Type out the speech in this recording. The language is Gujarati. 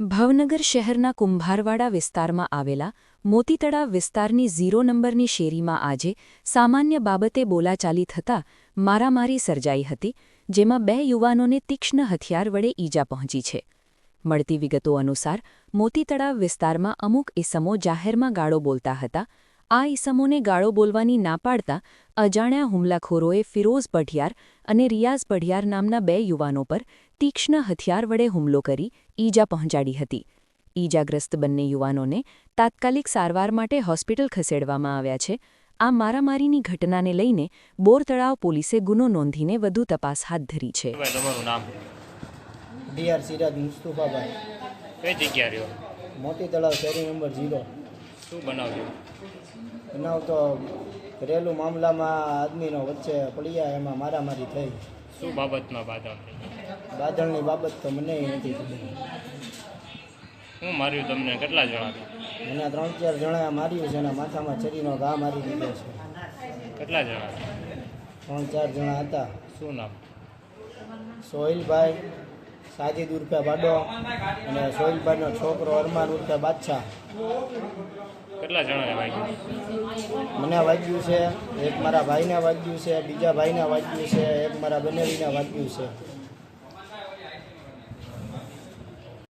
ભાવનગર શહેરના કુંભારવાડા વિસ્તારમાં આવેલા મોતીતળાવ વિસ્તારની ઝીરો નંબરની શેરીમાં આજે સામાન્ય બાબતે બોલાચાલી થતાં મારામારી સર્જાઈ હતી, જેમાં બે યુવાનોને તીક્ષ્ણ હથિયાર વડે ઈજા પહોંચી છે. મળતી વિગતો અનુસાર મોતીતળાવ વિસ્તારમાં અમુક ઇસમો જાહેરમાં ગાળો બોલતા હતા. આ ઇસમોને ગાળો બોલવાની ના પાડતા અજાણ્યા હુમલાખોરોએ ફિરોઝ ભઢિયાર અને રિયાઝ ભઢિયાર નામના બે યુવાનો પર તીક્ષ્ણ હથિયાર વડે હુમલો કરી ઈજા પહોંચાડી હતી. ઈજાગ્રસ્ત બંને યુવાનોને તાત્કાલિક સારવાર માટે હોસ્પિટલ ખસેડવામાં આવ્યા છે. આ મારામારીની ઘટનાને લઈને બોરતળાવ પોલીસે ગુનો નોંધીને વધુ તપાસ હાથ ધરી છે. ભાઈ તમારું નામ? ડીઆર સિરાજ મુસ્તુફાભાઈ. કઈ જગ્યા રહ્યો? મોતી તળાવ શેરી નંબર ઝીરો. શું બનાવ્યું? બનાવ તો ઘરેલું મામલામાં આદમીનો વચ્ચે પડ્યા એમાં મારામારી થઈ. શું બાબતમાં બાધા બાદળની બાબત તો મને નથી ખબર. હું માર્યું તમને કેટલા જણા મને ત્રણ ચાર જણા માર્યું છે અને માથામાં છરીનો ઘા મારી દીધો છે. કેટલા જણા ત્રણ ચાર જણા હતા. શું નામ? સોહિલભાઈ સાજીદ ઉર્ફે બાડો અને સોહિલભાઈનો છોકરો અરમાન ઉર્ફે બાદશાહ. કેટલા જણાને વાગ્યું? મને વાગ્યું છે એક મારા ભાઈને વાગ્યું છે બીજા ભાઈને વાગ્યું છે એક મારા બનેવીને વાગ્યું છે.